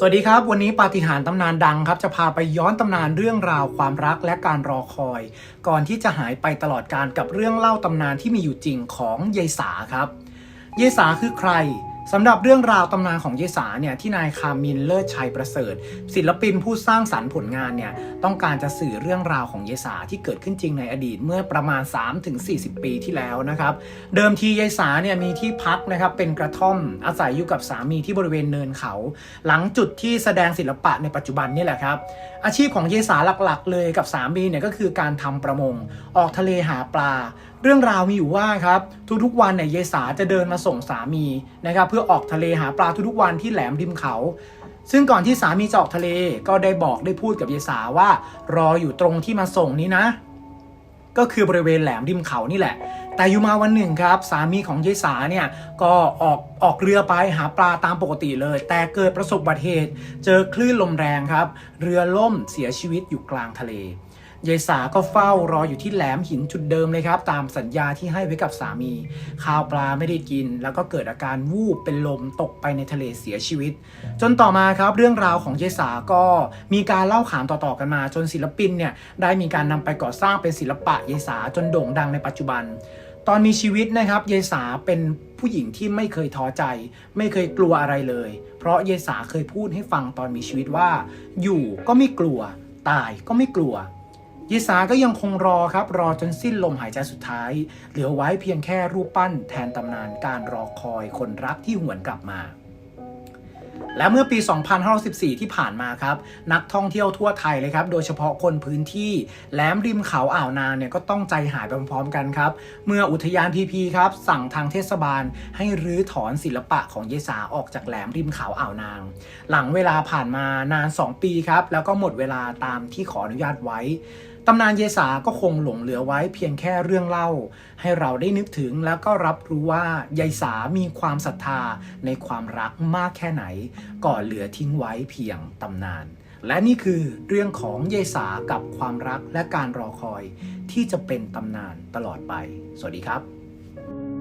สวัสดีครับ วันนี้ปาฏิหาริย์ตำนานดังครับ จะพาไปย้อนตำนานเรื่องราวความรักและการรอคอย ก่อนที่จะหายไปตลอดการกับเรื่องเล่าตำนานที่มีอยู่จริงของยายสาครับยายสาคือใคร สำหรับเรื่องราวตำนานของยายสาเนี่ยที่นายคามินเลิศชัยประเสริฐ ศิลปินผู้สร้างสรรค์ผลงานเนี่ยต้องการจะสื่อเรื่องราวของยายสาที่เกิดขึ้นจริงในอดีตเมื่อประมาณ 3-40 ปีที่แล้วนะครับเดิมทียายสาเนี่ยมีที่พักนะครับเป็นกระท่อมอาศัยอยู่กับสามีที่บริเวณเนินเขา หลังจุดที่แสดงศิลปะในปัจจุบันนี่แหละครับอาชีพของยายสาหลักๆ เลยกับสามีเนี่ยก็คือการทำประมง ออกทะเลหาปลาเรื่องราวมีอยู่ว่าครับทุกๆวันเนี่ยยายสาจะเดินมาส่งสามีนะครับเพื่อออกทะเลหาปลาทุกๆวันที่แหลมริมเขา ซึ่งก่อนที่สามีจะออกทะเลก็ได้บอกได้พูดกับยายสาว่ารออยู่ตรงที่มาส่งนี้นะ ก็คือบริเวณแหลมริมเขานี่แหละ แต่อยู่มาวันหนึ่งครับ สามีของยายสาเนี่ยก็ออกออกเรือไปหาปลาตามปกติเลย แต่เกิดประสบอุบัติเหตุ เจอคลื่นลมแรงครับ เรือล่มเสียชีวิตอยู่กลางทะเล ยายสาก็เฝ้ารออยู่ที่แหลมหินจุดเดิมเลยครับ ตามสัญญาที่ให้ไว้กับสามี ข้าวปลาไม่ได้กิน แล้วก็เกิดอาการวูบเป็นลมตกไปในทะเลเสียชีวิต จนต่อมาครับเรื่องราวของยายสาก็มีการเล่าขานต่อๆกันมา จนศิลปินเนี่ยได้มีการนำไปก่อสร้างเป็นศิลปะยายสาจนโด่งดังในปัจจุบัน ตอนมีชีวิตนะครับยายสาเป็นผู้หญิงที่ไม่เคยท้อใจ ไม่เคยกลัวอะไรเลย เพราะยายสาเคยพูดให้ฟังตอนมีชีวิตว่า อยู่ก็ไม่กลัว ตายก็ไม่กลัว ยายสาก็ยังคงรอครับ รอจนสิ้นลมหายใจสุดท้าย เหลือไว้เพียงแค่รูปปั้นแทนตำนานการรอคอยคนรักที่หวนกลับมา และเมื่อปี 2514 ที่ผ่านมาครับ นักท่องเที่ยวทั่วไทยเลยครับ โดยเฉพาะคนพื้นที่แหลมริมเขาอ่าวนางเนี่ยก็ต้องใจหายไปพร้อมๆกันครับ เมื่ออุทยานพีพีครับ สั่งทางเทศบาลให้รื้อถอนศิลปะของเยสาออกจากแหลมริมเขาอ่าวนาง หลังเวลาผ่านมานาน 2 ปีครับ แล้วก็หมดเวลาตามที่ขออนุญาตไว้ ตำนานเยสาก็คงหลงเหลือไว้เพียงแค่เรื่องเล่า ให้เราได้นึกถึงแล้วก็รับรู้ว่ายายสามีความศรัทธาในความรักมากแค่ไหน ก่อนเหลือทิ้งไว้เพียงตำนาน และนี่คือเรื่องของยายสากับความรักและการรอคอยที่จะเป็นตำนานตลอดไป สวัสดีครับ